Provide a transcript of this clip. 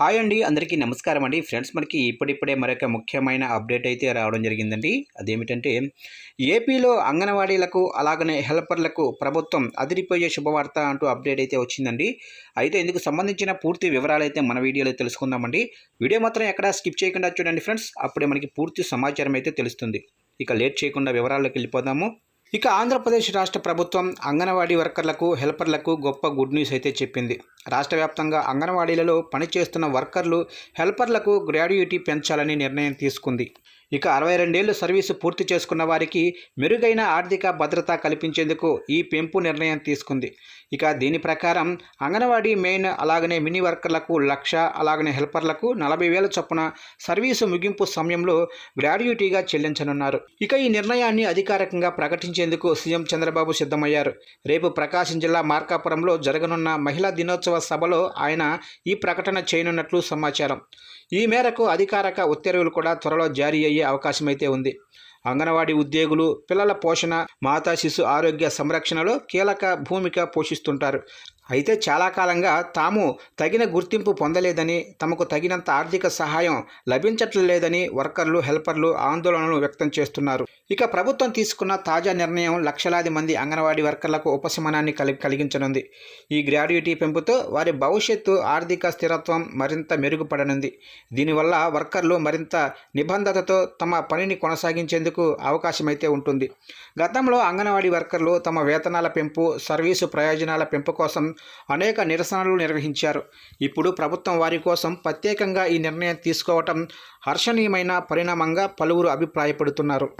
Hi అండి అందరికీ నమస్కారం అండి. ఫ్రెండ్స్ మనకి ఇప్పుడిప్పుడే మరొక ముఖ్యమైన అప్డేట్ అయితే రావడం జరిగిందండి. అదేమిటంటే ఏపీలో అంగన్వాడీలకు అలాగనే హెల్పర్లకు ప్రభుత్వం అదిరిపోయే శుభవార్త అంటూ అప్డేట్ అయితే వచ్చిందండి. అయితే ఇందుకు సంబంధించిన పూర్తి వివరాలు అయితే మన వీడియోలో తెలుసుకుందామండి. వీడియో మాత్రం ఎక్కడా స్కిప్ చేయకుండా చూడండి ఫ్రెండ్స్. అప్పుడే మనకి పూర్తి సమాచారం అయితే తెలుస్తుంది. ఇక లేట్ చేయకుండా వివరాల్లోకి వెళ్ళిపోదాము. ఇక ఆంధ్రప్రదేశ్ రాష్ట్ర ప్రభుత్వం అంగన్వాడీ వర్కర్లకు హెల్పర్లకు గొప్ప గుడ్ న్యూస్ అయితే చెప్పింది. రాష్ట్ర వ్యాప్తంగా అంగన్వాడీలలో పనిచేస్తున్న వర్కర్లు హెల్పర్లకు గ్రాడ్యుయేటీ పెంచాలని నిర్ణయం తీసుకుంది. ఇక అరవై రెండేళ్ళు సర్వీసు పూర్తి చేసుకున్న వారికి మెరుగైన ఆర్థిక భద్రత కల్పించేందుకు ఈ పెంపు నిర్ణయం తీసుకుంది. ఇక దీని ప్రకారం అంగన్వాడీ మెయిన్ అలాగనే మినీ వర్కర్లకు లక్ష అలాగనే హెల్పర్లకు నలభై వేల చొప్పున సర్వీసు ముగింపు సమయంలో గ్రాడ్యుటీగా చెల్లించనున్నారు. ఇక ఈ నిర్ణయాన్ని అధికారికంగా ప్రకటించేందుకు సీఎం చంద్రబాబు సిద్ధమయ్యారు. రేపు ప్రకాశం జిల్లా మార్కాపురంలో జరగనున్న మహిళా దినోత్సవ సభలో ఆయన ఈ ప్రకటన చేయనున్నట్లు సమాచారం. ఈ మేరకు అధికారిక ఉత్తర్వులు కూడా త్వరలో జారీ అయ్యే అవకాశమైతే ఉంది. అంగన్వాడీ ఉద్యోగులు పిల్లల పోషణ మాతా శిశు ఆరోగ్య సంరక్షణలో కీలక భూమిక పోషిస్తుంటారు. అయితే చాలా కాలంగా తాము తగిన గుర్తింపు పొందలేదని తమకు తగినంత ఆర్థిక సహాయం లభించట్లేదని వర్కర్లు హెల్పర్లు ఆందోళనలు వ్యక్తం చేస్తున్నారు. ఇక ప్రభుత్వం తీసుకున్న తాజా నిర్ణయం లక్షలాది మంది అంగన్వాడీ వర్కర్లకు ఉపశమనాన్ని కలి కలిగించనుంది. ఈ గ్రాడ్యుయేటీ పెంపుతో వారి భవిష్యత్తు ఆర్థిక స్థిరత్వం మరింత మెరుగుపడనుంది. దీనివల్ల వర్కర్లు మరింత నిబంధతతో తమ పనిని కొనసాగించేందుకు అవకాశం అయితే ఉంటుంది. గతంలో అంగన్వాడీ వర్కర్లు తమ వేతనాల పెంపు సర్వీసు ప్రయోజనాల పెంపు కోసం అనేక నిరసనలు నిర్వహించారు. ఇప్పుడు ప్రభుత్వం వారి కోసం ప్రత్యేకంగా ఈ నిర్ణయం తీసుకోవటం హర్షణీయమైన పరిణామంగా పలువురు అభిప్రాయపడుతున్నారు.